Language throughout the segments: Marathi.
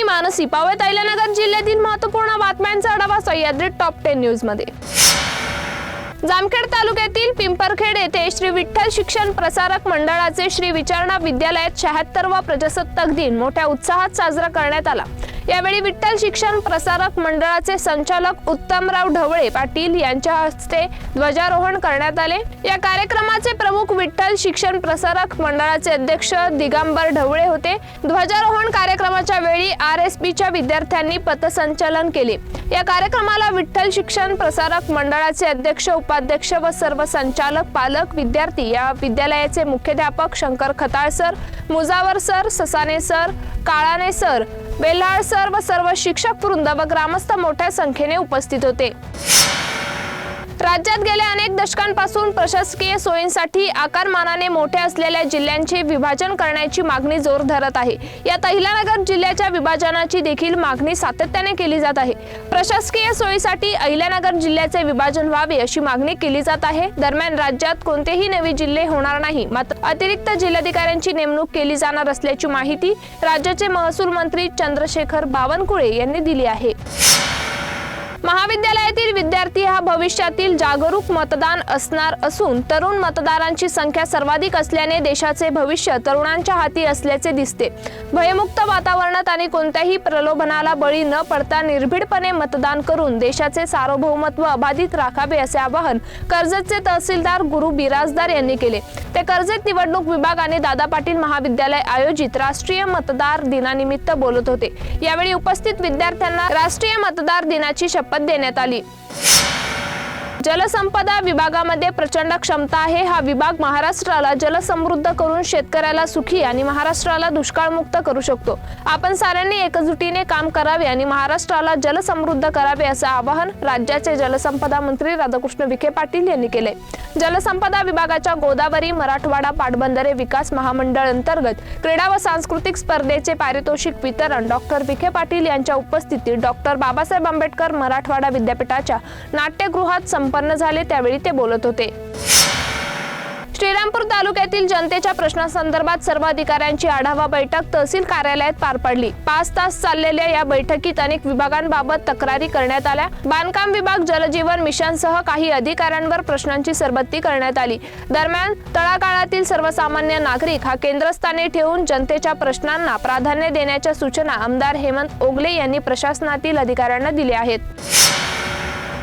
मी मानसी पावळ तैलनगर जिल्ह्यातील महत्त्वपूर्ण बातम्यांचा आढावा सह्याद्री टॉप टेन न्यूजमध्ये जामखेड तालुक्यातील पिंपरखेड येथे श्री विठ्ठल शिक्षण प्रसारक मंडळाचे श्री विचारणा विद्यालयात शहात्तरवा प्रजासत्ताक दिन मोठ्या उत्साहात साजरा करण्यात आला. यावेळी विठ्ठल शिक्षण प्रसारक मंडळाचे संचालक उत्तमराव ढवळे पाटील यांच्या हस्ते ध्वजारोहण करण्यात आले. या कार्यक्रमाचे प्रमुख विठ्ठल शिक्षण प्रसारक मंडळाचे अध्यक्ष दिगंबर ढवळे होते. ध्वजारोहण कार्यक्रमाच्या वेळी आर एस पीच्या विद्यार्थ्यांनी पथसंचलन केले. या कार्यक्रमाला विठ्ठल शिक्षण प्रसारक मंडळाचे अध्यक्ष उपाध्यक्ष व सर्व संचालक पालक विद्यार्थी या विद्यालयाचे मुख्याध्यापक Shankar Khatal sir Mujawar sir Sasane sir Kalane sir Belhal सर्व व सर्व शिक्षक वृंद व ग्रामस्थ मोठ्या संख्येने उपस्थित होते. राज्यात गेल्या अनेक दशकांपासून प्रशासकीय सोयींसाठी आकारमानाने मोठे असलेल्या जिल्ह्यांचे विभाजन करण्याची मागणी जोर धरत आहे. यात अहिल्यानगर जिल्ह्याच्या विभाजनाची देखील मागणी सातत्याने केली जात आहे. प्रशासकीय सोयीसाठी अहिल्यानगर जिल्ह्याचे विभाजन व्हावे अशी मागणी केली जात आहे. दरम्यान राज्यात कोणतेही नवे जिल्हे होणार नाही मात्र अतिरिक्त जिल्हाधिकाऱ्यांची नेमणूक केली जाणार असल्याची माहिती राज्याचे महसूल मंत्री चंद्रशेखर बावनकुळे यांनी दिली आहे. महाविद्यालयातील विद्यार्थी हा भविष्यातील जागरूक मतदान असणार असून तरुण मतदारांची संख्या सर्वाधिक असल्याने देशाचे भविष्य तरुणांच्या हाती असल्याचे दिसते. भयमुक्त वातावरणात आणि कोणत्याही प्रलोभनाला बळी न पडता निर्भीडपणे मतदान करून देशाचे सार्वभौमत्व अबाधित राखावे असे आवाहन कर्जतचे तहसीलदार गुरु बिराजदार यांनी केले. ते कर्जत निवडणूक विभाग आणि दादा पाटील महाविद्यालय आयोजित राष्ट्रीय मतदार दिनानिमित्त बोलत होते. यावेळी उपस्थित विद्यार्थ्यांना राष्ट्रीय मतदार दिनाची शपथ देण्यात आली. जलसंपदा विभागामध्ये प्रचंड क्षमता आहे. हा विभाग महाराष्ट्राला जलसमृद्ध करून शेतकऱ्याला सुखी आणि महाराष्ट्राला दुष्काळमुक्त करू शकतो. आपण साऱ्यांनी एकजुटीने काम करावे आणि महाराष्ट्राला जलसमृद्ध करावे असं आवाहन राज्याचे जलसंपदा मंत्री राधाकृष्ण विखे पाटील यांनी केले. जलसंपदा विभागाच्या गोदावरी मराठवाडा पाटबंधारे विकास महामंडळ अंतर्गत क्रीडा व सांस्कृतिक स्पर्धेचे पारितोषिक वितरण डॉक्टर विखे पाटील यांच्या उपस्थितीत डॉक्टर बाबासाहेब आंबेडकर मराठवाडा विद्यापीठाच्या नाट्यगृहात संपन्न झाले त्यावेळी ते बोलत होते. श्रीरामपूर तालुक्यातील जनतेच्या प्रश्नासंदर्भात सर्व अधिकाऱ्यांची आढावा बैठक तहसील कार्यालयात पार पडली. पाच तास चाललेल्या या बैठकीत अनेक विभागांबाबत तक्रारी करण्यात आल्या. बांधकाम विभाग जलजीवन मिशनसह काही अधिकाऱ्यांवर प्रश्नांची सरबत्ती करण्यात आली. दरम्यान तळागाळातील सर्वसामान्य नागरिक हा केंद्रस्थानी ठेवून जनतेच्या प्रश्नांना प्राधान्य देण्याच्या सूचना आमदार हेमंत ओगले यांनी प्रशासनातील अधिकाऱ्यांना दिल्या आहेत.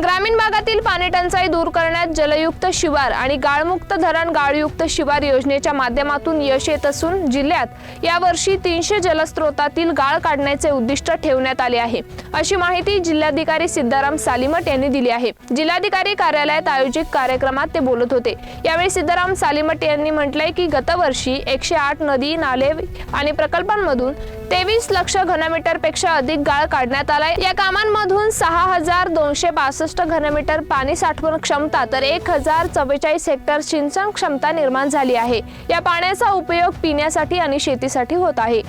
ग्रामीण भागातील पाणी टंचाई दूर करण्यात जलयुक्त शिवार आणि गाळमुक्त धरण गाळयुक्त शिवार योजनेच्या माध्यमातून यश येत असून जिल्ह्यात यावर्षी तीनशे जलस्रोतातील गाळ काढण्याचे उद्दिष्ट ठेवण्यात आले आहे. अशी माहिती जिल्हाधिकारी सिद्धाराम सालिमट यांनी दिली आहे. जिल्हाधिकारी कार्यालयात आयोजित कार्यक्रमात ते बोलत होते. यावेळी सिद्धाराम सालिमट यांनी म्हटलंय की गतवर्षी एकशे आठ नदी नाले आणि प्रकल्पांमधून तेवीस लक्ष घनमीटरपेक्षा अधिक गाळ काढण्यात आलाय. या कामांमधून सहा हजार दोनशे पासष्ट पासष्ट घनमीटर पाणी साठवण क्षमता तर एक हजार चव्वेचाळीस हेक्टर सिंचन क्षमता निर्माण झाली आहे. या पाण्याचा उपयोग पिण्यासाठी आणि शेतीसाठी होत आहे.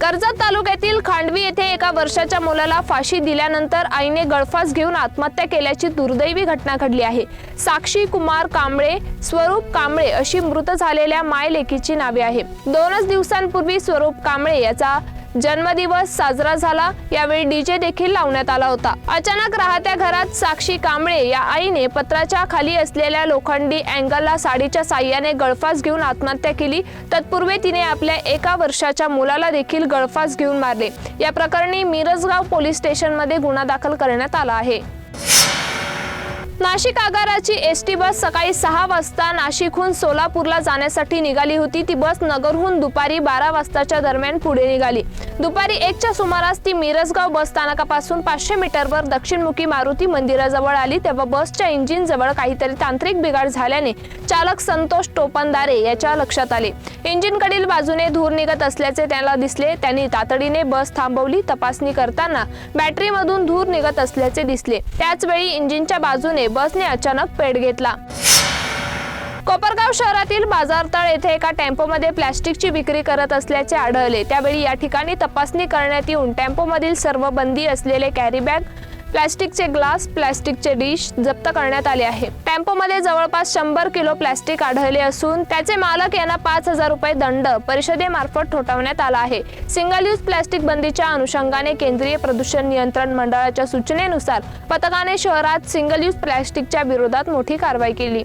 कर्जत तालुक्यातील खांडवी येथे एका वर्षाच्या मुलाला फाशी दिल्यानंतर आईने गळफास घेऊन आत्महत्या केल्याची दुर्दैवी घटना घडली आहे. साक्षी कुमार कांबळे स्वरूप कांबळे अशी मृत झालेल्या मायलेकीची नावे आहे दोनच दिवसांपूर्वी स्वरूप कांबळे याचा जन्मदिवस साजरा झाला. यावेळी डीजे देखील लावण्यात आला होता. अचानक राहत्या घरात साक्षी कांबळे या आईने पत्राच्या खाली असलेल्या लोखंडी अँगलला साडीच्या साह्याने गळफास घेऊन आत्महत्या केली. तत्पूर्वी तिने आपल्या एका वर्षाच्या मुलाला देखील गळफास घेऊन मारले. या प्रकरणी मिरजगाव पोलीस स्टेशनमध्ये गुन्हा दाखल करण्यात आला आहे. नाशिक आगाराची एस टी बस सकाळी सहा वाजता नाशिकहून सोलापूरला जाण्यासाठी निघाली होती. ती बस नगरहून दुपारी बारा वाजताच्या दरम्यान पुढे निघाली. दुपारी एकच्या सुमारास ती मिरजगाव बस स्थानकापासून पाचशे मीटरवर दक्षिणमुखी मारुती मंदिराजवळ आली. तेव्हा बसच्या इंजिन जवळ काहीतरी तांत्रिक बिघाड झाल्याने चालक संतोष टोपनदारे याच्या लक्षात आले. इंजिनकडील बाजूने धूर निघत असल्याचे त्याला दिसले. त्यांनी तातडीने बस थांबवली. तपासणी करताना बॅटरीमधून धूर निघत असल्याचे दिसले. त्याचवेळी इंजिनच्या बाजूने बसने अचानक पेट घेतला. कोपरगाव शहरातील बाजारतळ येथे एका टेम्पोमध्ये प्लॅस्टिकची विक्री करत असल्याचे आढळले. त्यावेळी या ठिकाणी तपासणी करण्यात येऊन टेम्पोमधील सर्व बंदी असलेले कॅरी बॅग प्लॅस्टिकचे ग्लास प्लॅस्टिकचे डिश जप्त करण्यात आले आहे. टेम्पोमध्ये जवळपास शंभर किलो प्लॅस्टिक आढळले असून त्याचे मालक यांना पाच हजार रुपये दंड परिषदेमार्फत ठोठावण्यात आला आहे. सिंगल यूज प्लॅस्टिक बंदीच्या अनुषंगाने केंद्रीय प्रदूषण नियंत्रण मंडळाच्या सूचनेनुसार पथकाने शहरात सिंगल यूज प्लॅस्टिकच्या विरोधात मोठी कारवाई केली.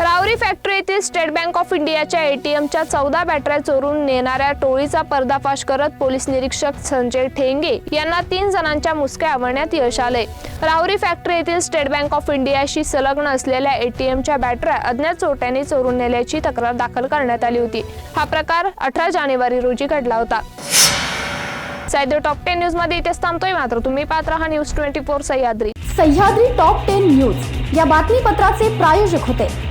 रावरी फॅक्टरी येथील स्टेट बँक ऑफ इंडियाच्या एटीएमच्या चौदा बॅटऱ्या चोरून नेणाऱ्या टोळीचा पर्दाफाश करत पोलीस निरीक्षक संजय ठेंगे यांना तीन जणांच्या मुसक्या आवळण्यात यश आले रावरी फॅक्टरी येथील स्टेट बँक ऑफ इंडियाशी संलग्न असलेल्या एटीएमच्या बॅटऱ्या अज्ञात चोरट्यांनी चोरून नेल्याची तक्रार दाखल करण्यात आली होती. हा प्रकार अठरा जानेवारी रोजी घडला होता. सह्याद्री टॉप टेन न्यूजमध्ये इथेच थांबतोय. मात्र तुम्ही पाहत राहा news twenty four Sahyadri. Sahyadri top ten news या बातमीपत्राचे प्रायोजक होते.